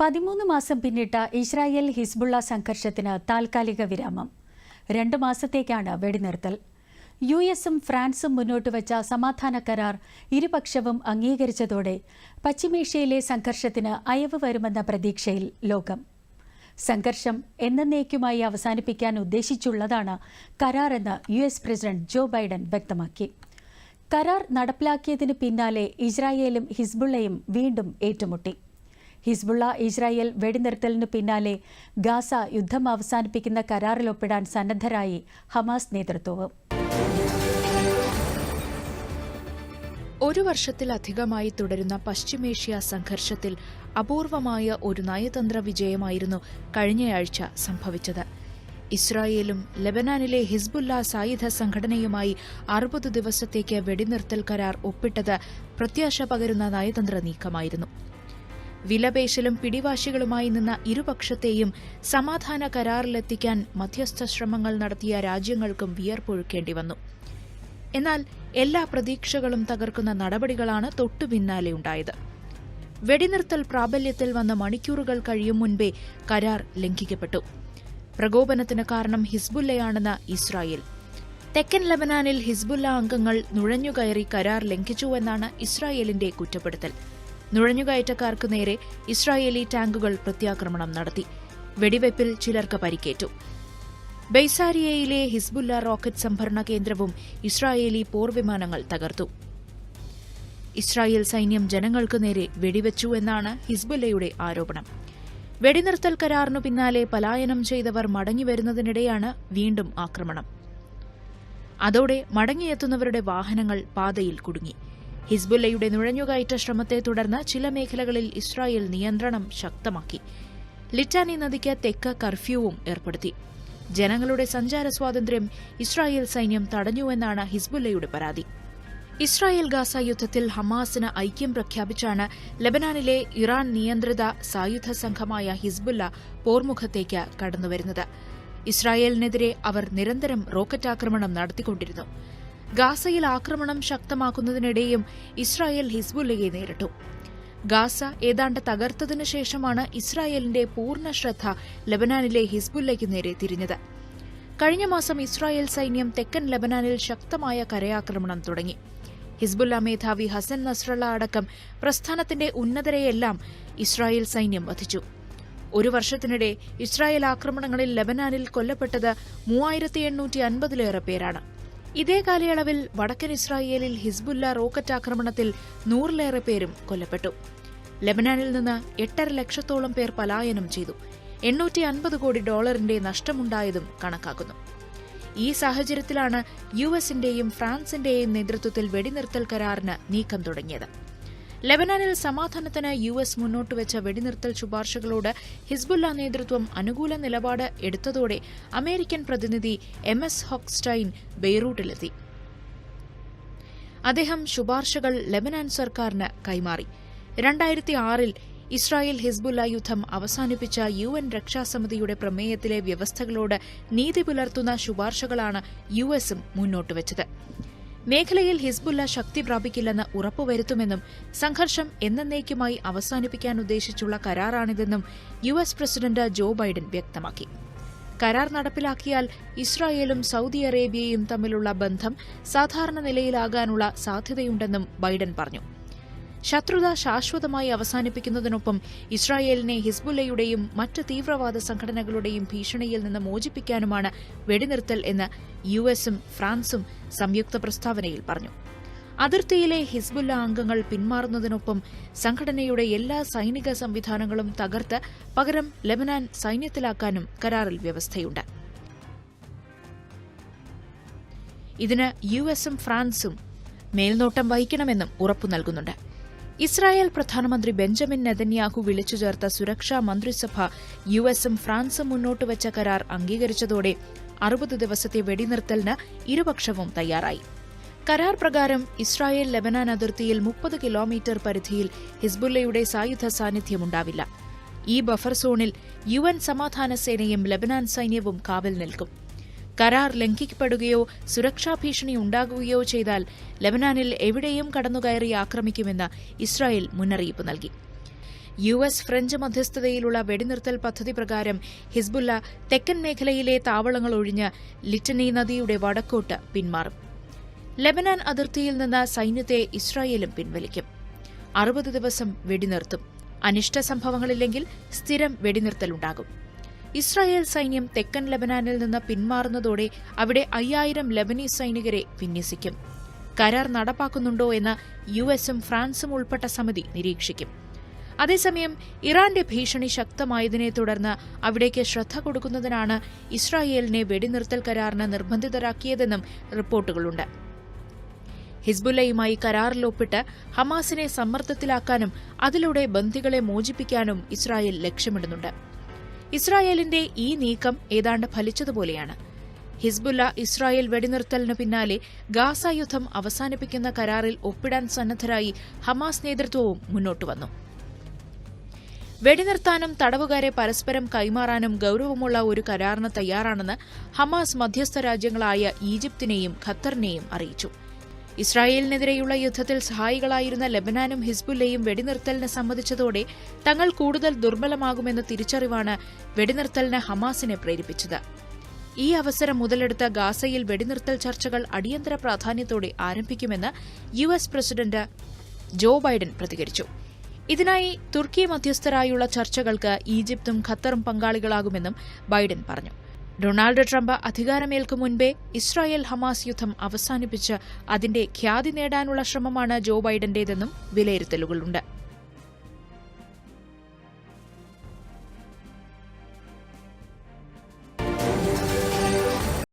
പതിമൂന്ന് മാസം പിന്നിട്ട ഇസ്രായേൽ ഹിസ്ബുള്ള സംഘർഷത്തിന് താൽക്കാലിക വിരാമം. രണ്ട് മാസത്തേക്കാണ് വെടിനിർത്തൽ. യു എസും ഫ്രാൻസും മുന്നോട്ട് വച്ച സമാധാന കരാർ ഇരുപക്ഷവും അംഗീകരിച്ചതോടെ പശ്ചിമേഷ്യയിലെ സംഘർഷത്തിന് അയവ് വരുമെന്ന പ്രതീക്ഷയിൽ ലോകം. സംഘർഷം എന്നേക്കുമായി അവസാനിപ്പിക്കാൻ ഉദ്ദേശിച്ചുള്ളതാണ് കരാറെന്ന് U S president Joe Biden വ്യക്തമാക്കി. കരാർ നടപ്പിലാക്കിയതിന് പിന്നാലെ ഇസ്രായേലും ഹിസ്ബുള്ളയും വീണ്ടും ഏറ്റുമുട്ടി. ഹിസ്ബുള്ള ഇസ്രായേൽ വെടിനിർത്തലിനു പിന്നാലെ ഗാസ യുദ്ധം അവസാനിപ്പിക്കുന്ന കരാറിൽ ഒപ്പിടാൻ സന്നദ്ധരായി ഹമാസ് നേതൃത്വവും. ഒരു വർഷത്തിലധികമായി തുടരുന്ന പശ്ചിമേഷ്യ സംഘർഷത്തിൽ അപൂർവമായ ഒരു നയതന്ത്ര വിജയമായിരുന്നു കഴിഞ്ഞയാഴ്ച സംഭവിച്ചത്. ഇസ്രായേലും ലെബനാനിലെ ഹിസ്ബുല്ല സായുധ സംഘടനയുമായി അറുപത് ദിവസത്തേക്ക് വെടിനിർത്തൽ കരാർ ഒപ്പിട്ടത് പ്രത്യാശ പകരുന്ന നയതന്ത്ര നീക്കമായിരുന്നു. വിലപേശലും പിടിവാശികളുമായി നിന്ന ഇരുപക്ഷത്തെയും സമാധാന കരാറിലെത്തിക്കാൻ മധ്യസ്ഥ ശ്രമങ്ങൾ നടത്തിയ രാജ്യങ്ങൾക്കും വിയർപ്പൊഴുക്കേണ്ടി വന്നു. എന്നാൽ എല്ലാ പ്രതീക്ഷകളും തകർക്കുന്ന നടപടികളാണ് തൊട്ടുപിന്നാലെ ഉണ്ടായത്. വെടിനിർത്തൽ പ്രാബല്യത്തിൽ വന്ന മണിക്കൂറുകൾ കഴിയും മുൻപേ കരാർ ലംഘിക്കപ്പെട്ടു. പ്രകോപനത്തിന് കാരണം ഹിസ്ബുല്ലയാണെന്ന് ഇസ്രായേൽ. തെക്കൻ ലബനാനിൽ ഹിസ്ബുല്ല അംഗങ്ങൾ നുഴഞ്ഞുകയറി കരാർ ലംഘിച്ചുവെന്നാണ് ഇസ്രായേലിന്റെ കുറ്റപ്പെടുത്തൽ. നുഴഞ്ഞുകയറ്റക്കാർക്ക് നേരെ ഇസ്രായേലി ടാങ്കുകൾ പ്രത്യാക്രമണം നടത്തി. വെടിവയ്പിൽ ചിലർക്ക് പരിക്കേറ്റു. ബെയ്സാരിയയിലെ ഹിസ്ബുല്ല റോക്കറ്റ് സംഭരണ കേന്ദ്രവും ഇസ്രായേലി പോർവിമാനങ്ങൾ തകർത്തു. ഇസ്രായേൽ സൈന്യം ജനങ്ങൾക്ക് നേരെ വെടിവെച്ചു എന്നാണ് ഹിസ്ബുല്ലയുടെ ആരോപണം. വെടിനിർത്തൽ കരാറിനു പിന്നാലെ പലായനം ചെയ്തവർ മടങ്ങിവരുന്നതിനിടെയാണ് വീണ്ടും ആക്രമണം. അതോടെ മടങ്ങിയെത്തുന്നവരുടെ വാഹനങ്ങൾ പാതയിൽ കുടുങ്ങി. ഹിസ്ബുല്ലയുടെ നുഴഞ്ഞുകയറ്റ ശ്രമത്തെ തുടർന്ന് ചില മേഖലകളിൽ ഇസ്രായേൽ നിയന്ത്രണം ശക്തമാക്കി. ലിറ്റാനി നദിക്ക് തെക്ക് കർഫ്യൂവും ഏർപ്പെടുത്തി. ജനങ്ങളുടെ സഞ്ചാര സ്വാതന്ത്ര്യം ഇസ്രായേൽ സൈന്യം തടഞ്ഞുവെന്നാണ് ഹിസ്ബുല്ലയുടെ പരാതി. ഇസ്രായേൽ ഗാസ യുദ്ധത്തിൽ ഹമാസിന് ഐക്യം പ്രഖ്യാപിച്ചാണ് ലബനാനിലെ ഇറാൻ നിയന്ത്രിത സായുധ സംഘമായ ഹിസ്ബുല്ല പോർമുഖത്തേക്ക് കടന്നുവരുന്നത്. ഇസ്രായേലിനെതിരെ അവർ നിരന്തരം റോക്കറ്റ് ആക്രമണം നടത്തിക്കൊണ്ടിരുന്നു. ഗാസയിൽ ആക്രമണം ശക്തമാക്കുന്നതിനിടെയും ഇസ്രായേൽ ഹിസ്ബുല്ലയെ നേരിട്ടു. ഗാസ ഏതാണ്ട് തകർത്തതിനു ശേഷമാണ് ഇസ്രായേലിന്റെ പൂർണ ശ്രദ്ധ ലബനാനിലെ ഹിസ്ബുല്ലയ്ക്ക് നേരെ തിരിഞ്ഞത്. കഴിഞ്ഞ മാസം ഇസ്രായേൽ സൈന്യം തെക്കൻ ലബനാനിൽ ശക്തമായ കരയാക്രമണം തുടങ്ങി. ഹിസ്ബുല്ല മേധാവി ഹസൻ നസ്രള്ള അടക്കം പ്രസ്ഥാനത്തിന്റെ ഉന്നതരെയെല്ലാം ഇസ്രായേൽ സൈന്യം വധിച്ചു. ഒരു വർഷത്തിനിടെ ഇസ്രായേൽ ആക്രമണങ്ങളിൽ ലബനാനിൽ കൊല്ലപ്പെട്ടത് മൂവായിരത്തി എണ്ണൂറ്റി അൻപതിലേറെ പേരാണ്. ഇതേ കാലയളവിൽ വടക്കൻ ഇസ്രായേലിൽ ഹിസ്ബുല്ല റോക്കറ്റ് ആക്രമണത്തിൽ നൂറിലേറെ പേരും കൊല്ലപ്പെട്ടു. ലബനാനിൽ നിന്ന് എട്ടര ലക്ഷത്തോളം പേർ പലായനം ചെയ്തു. എണ്ണൂറ്റി അൻപത് കോടി ഡോളറിന്റെ നഷ്ടമുണ്ടായതും കണക്കാക്കുന്നു. ഈ സാഹചര്യത്തിലാണ് യു എസിന്റെയും ഫ്രാൻസിന്റെയും നേതൃത്വത്തിൽ വെടിനിർത്തൽ കരാറിന് നീക്കം തുടങ്ങിയത്. ലബനാനിൽ സമാധാനത്തിന് യു എസ് മുന്നോട്ടുവച്ച വെടിനിർത്തൽ ശുപാർശകളോട് ഹിസ്ബുല്ല നേതൃത്വം അനുകൂല നിലപാട് എടുത്തതോടെ അമേരിക്കൻ പ്രതിനിധി എം എസ് ഹോക്സ്റ്റൈൻ ബെയ്റൂട്ടിലെത്തി. അദ്ദേഹം ശുപാർശകൾ ലബനാൻ സർക്കാരിന് കൈമാറി. രണ്ടായിരത്തി ആറിൽ ഇസ്രായേൽ ഹിസ്ബുല്ല യുദ്ധം അവസാനിപ്പിച്ച യു എൻ രക്ഷാസമിതിയുടെ പ്രമേയത്തിലെ വ്യവസ്ഥകളോട് നീതി പുലർത്തുന്ന ശുപാർശകളാണ് യു എസും മുന്നോട്ടുവച്ചത് മേഖലയിൽ ഹിസ്ബുല്ല ശക്തി പ്രാപിക്കില്ലെന്ന് ഉറപ്പുവരുത്തുമെന്നും സംഘർഷം എന്നേക്കുമായി അവസാനിപ്പിക്കാൻ ഉദ്ദേശിച്ചുള്ള കരാറാണിതെന്നും U S president Joe Biden വ്യക്തമാക്കി. കരാർ നടപ്പിലാക്കിയാൽ ഇസ്രായേലും സൗദി അറേബ്യയും തമ്മിലുള്ള ബന്ധം സാധാരണ നിലയിലാകാനുള്ള സാധ്യതയുണ്ടെന്നും ബൈഡൻ പറഞ്ഞു. ശത്രുത ശാശ്വതമായി അവസാനിപ്പിക്കുന്നതിനൊപ്പം ഇസ്രായേലിനെ ഹിസ്ബുല്ലയുടെയും മറ്റ് തീവ്രവാദ സംഘടനകളുടെയും ഭീഷണിയിൽ നിന്ന് മോചിപ്പിക്കാനുമാണ് വെടിനിർത്തൽ എന്ന് യു എസും ഫ്രാൻസും സംയുക്ത പ്രസ്താവനയിൽ പറഞ്ഞു. അതിർത്തിയിലെ ഹിസ്ബുല്ല അംഗങ്ങൾ പിന്മാറുന്നതിനൊപ്പം സംഘടനയുടെ എല്ലാ സൈനിക സംവിധാനങ്ങളും തകർത്ത് പകരം ലബനാൻ സൈന്യത്തിലാക്കാനും കരാറിൽ വ്യവസ്ഥയുണ്ട്. ഇതിന് യു എസും ഫ്രാൻസും മേൽനോട്ടം വഹിക്കണമെന്നും ഉറപ്പു നൽകുന്നുണ്ട്. ഇസ്രായേൽ പ്രധാനമന്ത്രി ബെഞ്ചമിൻ നെതന്യാഹു വിളിച്ചു ചേർത്ത സുരക്ഷാ മന്ത്രിസഭ യു എസും ഫ്രാൻസും മുന്നോട്ടുവച്ച കരാർ അംഗീകരിച്ചതോടെ അറുപത് ദിവസത്തെ വെടിനിർത്തലിന് ഇരുപക്ഷവും തയ്യാറായി. കരാർ പ്രകാരം ഇസ്രായേൽ ലബനാൻ അതിർത്തിയിൽ മുപ്പത് കിലോമീറ്റർ പരിധിയിൽ ഹിസ്ബുല്ലയുടെ സായുധ സാന്നിധ്യമുണ്ടാവില്ല. ഈ ബഫർ സോണിൽ യു എൻ സമാധാന സേനയും ലബനാൻ സൈന്യവും കാവൽ നിൽക്കും. കരാർ ലംഘിക്കപ്പെടുകയോ സുരക്ഷാ ഭീഷണി ഉണ്ടാകുകയോ ചെയ്താൽ ലബനാനിൽ എവിടെയും കടന്നുകയറി ആക്രമിക്കുമെന്ന് ഇസ്രായേൽ മുന്നറിയിപ്പ് നൽകി. യു എസ് ഫ്രഞ്ച് മധ്യസ്ഥതയിലുള്ള വെടിനിർത്തൽ പദ്ധതി പ്രകാരം ഹിസ്ബുല്ല തെക്കൻ മേഖലയിലെ താവളങ്ങൾ ഒഴിഞ്ഞ് ലിറ്റനി നദിയുടെ വടക്കോട്ട് പിന്മാറും. ലെബനാൻ അതിർത്തിയിൽ നിന്ന് സൈന്യത്തെ ഇസ്രായേലും പിൻവലിക്കും. അറുപത് ദിവസം വെടിനിർത്തും. അനിഷ്ട സംഭവങ്ങളില്ലെങ്കിൽ സ്ഥിരം വെടിനിർത്തലുണ്ടാകും. ഇസ്രായേൽ സൈന്യം തെക്കൻ ലബനാനിൽ നിന്ന് പിന്മാറുന്നതോടെ അവിടെ അയ്യായിരം ലബനീസ് സൈനികരെ വിന്യസിക്കും. കരാർ നടപ്പാക്കുന്നുണ്ടോ എന്ന് യു എസും ഫ്രാൻസും ഉൾപ്പെട്ട സമിതി നിരീക്ഷിക്കും. അതേസമയം ഇറാന്റെ ഭീഷണി ശക്തമായതിനെ തുടർന്ന് അവിടേക്ക് ശ്രദ്ധ കൊടുക്കുന്നതിനാണ് ഇസ്രായേലിനെ വെടിനിർത്തൽ കരാറിന് നിർബന്ധിതരാക്കിയതെന്നും റിപ്പോർട്ടുകളുണ്ട്. ഹിസ്ബുല്ലയുമായി കരാറിൽ ഒപ്പിട്ട് ഹമാസിനെ സമ്മർദ്ദത്തിലാക്കാനും അതിലൂടെ ബന്ധികളെ മോചിപ്പിക്കാനും ഇസ്രായേൽ ലക്ഷ്യമിടുന്നുണ്ട്. ഇസ്രായേലിന്റെ ഈ നീക്കം ഏതാണ്ട് ഫലിച്ചതുപോലെയാണ്. ഹിസ്ബുല്ല ഇസ്രായേൽ വെടിനിർത്തലിന് പിന്നാലെ ഗാസ യുദ്ധം അവസാനിപ്പിക്കുന്ന കരാറിൽ ഒപ്പിടാൻ സന്നദ്ധരായി ഹമാസ് നേതൃത്വവും മുന്നോട്ടു വന്നു. വെടിനിർത്താനും തടവുകാരെ പരസ്പരം കൈമാറാനും ഗൌരവമുള്ള ഒരു കരാറിന് തയ്യാറാണെന്ന് ഹമാസ് മധ്യസ്ഥ രാജ്യങ്ങളായ ഈജിപ്തിനെയും ഖത്തറിനെയും അറിയിച്ചു. ഇസ്രായേലിനെതിരെയുള്ള യുദ്ധത്തിൽ സഹായികളായിരുന്ന ലെബനാനും ഹിസ്ബുല്ലയും വെടിനിർത്തലിന് സമ്മതിച്ചതോടെ തങ്ങൾ കൂടുതൽ ദുർബലമാകുമെന്ന തിരിച്ചറിവാണ് വെടിനിർത്തലിന് ഹമാസിനെ പ്രേരിപ്പിച്ചത്. ഈ അവസരം മുതലെടുത്ത ഗാസയിൽ വെടിനിർത്തൽ ചർച്ചകൾ അടിയന്തര പ്രാധാന്യത്തോടെ ആരംഭിക്കുമെന്ന് U S president Joe Biden പ്രതികരിച്ചു. ഇതിനായി തുർക്കി മധ്യസ്ഥരായുള്ള ചർച്ചകൾക്ക് ഈജിപ്തും ഖത്തറും പങ്കാളികളാകുമെന്നും ബൈഡൻ പറഞ്ഞു. ഡൊണാൾഡ് ട്രംപ് അധികാരമേൽക്കും മുൻപേ ഇസ്രായേൽ ഹമാസ് യുദ്ധം അവസാനിപ്പിച്ച് അതിന്റെ ഖ്യാതി നേടാനുള്ള ശ്രമമാണ് ജോ ബൈഡന്റേതെന്നും വിലയിരുത്തലുകളുണ്ട്.